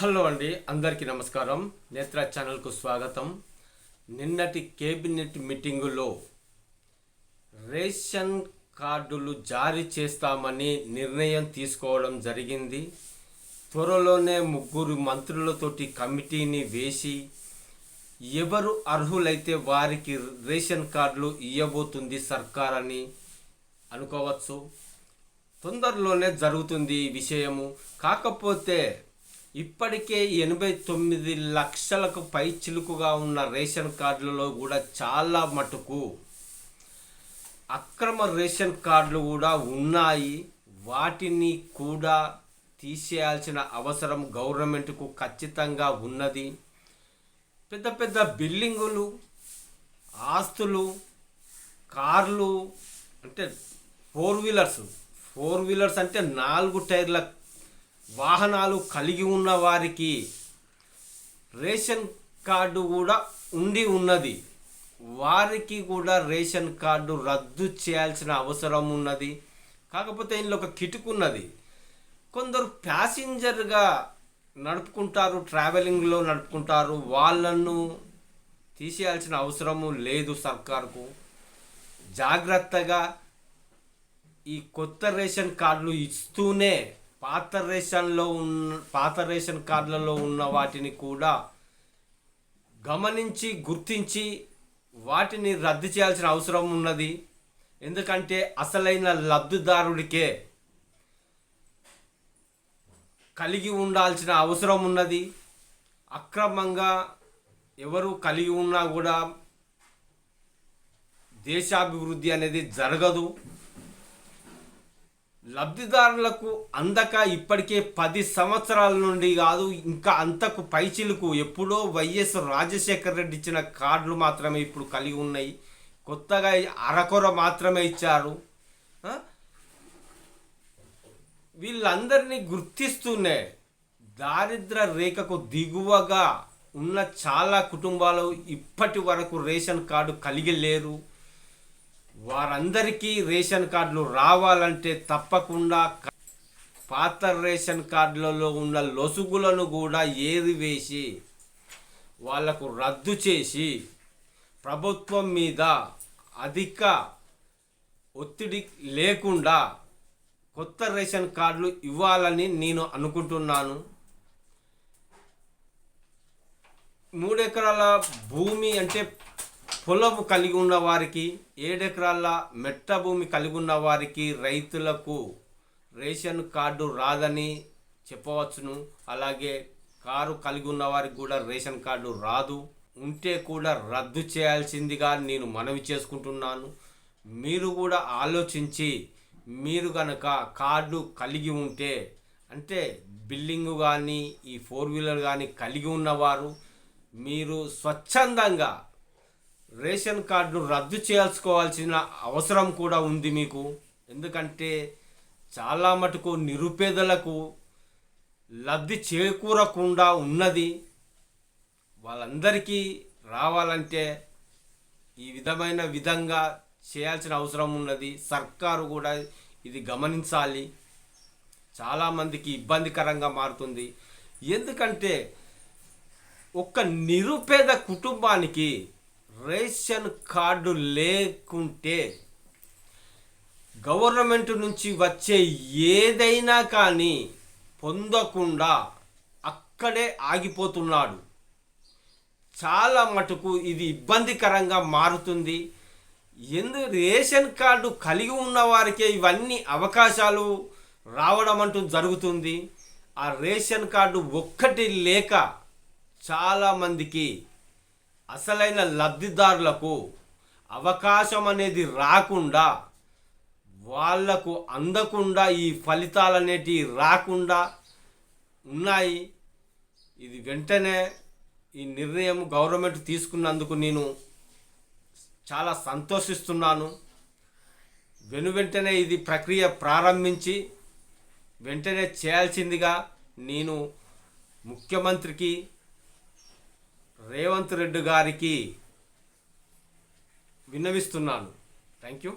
Hello అండి అందరికీ నమస్కారం. నేత్ర ఛానల్కు స్వాగతం. నిన్నటి కేబినెట్ మీటింగులో రేషన్ కార్డులు జారీ చేస్తామని నిర్ణయం తీసుకోవడం జరిగింది. త్వరలోనే ముగ్గురు మంత్రులతోటి కమిటీని వేసి ఎవరు అర్హులైతే వారికి రేషన్ కార్డులు ఇవ్వబోతుంది సర్కార్ అని అనుకోవచ్చు. తొందరలోనే జరుగుతుంది ఈ విషయము. కాకపోతే ఇప్పటికే ఎనభై తొమ్మిది లక్షలకు పై చిలుకుగా ఉన్న రేషన్ కార్డులలో కూడా చాలా మటుకు అక్రమ రేషన్ కార్డులు కూడా ఉన్నాయి. వాటిని కూడా తీసేయాల్సిన అవసరం గవర్నమెంట్కు ఖచ్చితంగా ఉన్నది. పెద్ద పెద్ద బిల్డింగులు ఆస్తులు కార్లు అంటే ఫోర్ వీలర్స్. ఫోర్ వీలర్స్ అంటే నాలుగు టైర్ల వాహనాలు కలిగి ఉన్న వారికి రేషన్ కార్డు కూడా ఉండి ఉన్నది. వారికి కూడా రేషన్ కార్డు రద్దు చేయాల్సిన అవసరం ఉన్నది. కాకపోతే ఇందులో ఒక కిటుకున్నది కొందరు ప్యాసింజర్గా నడుపుకుంటారు ట్రావెలింగ్లో నడుపుకుంటారు. వాళ్ళను తీసేయాల్సిన అవసరము లేదు సర్కార్కు. జాగ్రత్తగా ఈ కొత్త రేషన్ కార్డులు ఇస్తూనే పాత రేషన్లో ఉన్న పాత రేషన్ కార్డులలో ఉన్న వాటిని కూడా గమనించి గుర్తించి వాటిని రద్దు చేయాల్సిన అవసరం ఉన్నది. ఎందుకంటే అసలైన లబ్ధిదారుడికే కలిగి ఉండాల్సిన అవసరం ఉన్నది. అక్రమంగా ఎవరు కలిగి ఉన్నా కూడా దేశాభివృద్ధి అనేది జరగదు. లబ్ధిదారులకు అందక ఇప్పటికే పది సంవత్సరాల నుండి కాదు ఇంకా అంతకు పైచిలుకు ఎప్పుడో వైఎస్ రాజశేఖర్ రెడ్డి ఇచ్చిన కార్డులు మాత్రమే ఇప్పుడు కలిగి ఉన్నాయి. కొత్తగా అరకొర మాత్రమే ఇచ్చారు. వీళ్ళందరినీ గుర్తిస్తూనే దారిద్ర రేఖకు దిగువగా ఉన్న చాలా కుటుంబాలు ఇప్పటి వరకు రేషన్ కార్డు కలిగి లేరు. వారందరికీ రేషన్ కార్డులు రావాలంటే తప్పకుండా పాత రేషన్ కార్డులలో ఉన్న లొసుగులను కూడా ఏరివేసి వాళ్ళకు రద్దు చేసి ప్రభుత్వం మీద అధిక ఒత్తిడి లేకుండా కొత్త రేషన్ కార్డులు ఇవ్వాలని నేను అనుకుంటున్నాను. మూడెకరాల భూమి అంటే పొలము కలిగి ఉన్న వారికి ఏడెకరాల మెట్ట భూమి కలిగి ఉన్న వారికి రైతులకు రేషన్ కార్డు రాదని చెప్పవచ్చును. అలాగే కారు కలిగి ఉన్న వారికి కూడా రేషన్ కార్డు రాదు. ఉంటే కూడా రద్దు చేయాల్సిందిగా నేను మనవి చేసుకుంటున్నాను. మీరు కూడా ఆలోచించి మీరు కనుక కార్డు కలిగి ఉంటే అంటే బిల్డింగ్ కానీ ఈ ఫోర్ వీలర్ కానీ కలిగి ఉన్నవారు మీరు స్వచ్ఛందంగా రేషన్ కార్డును రద్దు చేయాల్సుకోవాల్సిన అవసరం కూడా ఉంది మీకు. ఎందుకంటే చాలా మటుకు నిరుపేదలకు లబ్ధి చేకూరకుండా ఉన్నది. వాళ్ళందరికీ రావాలంటే ఈ విధమైన విధంగా చేయాల్సిన అవసరం ఉన్నది. సర్కారు కూడా ఇది గమనించాలి. చాలామందికి ఇబ్బందికరంగా మారుతుంది. ఎందుకంటే ఒక నిరుపేద కుటుంబానికి రేషన్ కార్డు లేకుంటే గవర్నమెంట్ నుంచి వచ్చే ఏదైనా కానీ పొందకుండా అక్కడే ఆగిపోతున్నాడు. చాలా మటుకు ఇది ఇబ్బందికరంగా మారుతుంది. ఎందు రేషన్ కార్డు కలిగి ఉన్న వారికే ఇవన్నీ అవకాశాలు రావడం అంటూ జరుగుతుంది. ఆ రేషన్ కార్డు ఒక్కటి లేక చాలామందికి అసలైన లబ్ధిదారులకు అవకాశం అనేది రాకుండా వాళ్ళకు అందకుండా ఈ ఫలితాలు అనేటివి రాకుండా ఉన్నాయి. ఇది వెంటనే ఈ నిర్ణయం గవర్నమెంట్ తీసుకున్నందుకు నేను చాలా సంతోషిస్తున్నాను. వెను వెంటనే ఇది ప్రక్రియ ప్రారంభించి వెంటనే చేయాల్సిందిగా నేను ముఖ్యమంత్రికి రేవంత్ రెడ్డి గారికి విన్నవిస్తున్నాను. Thank you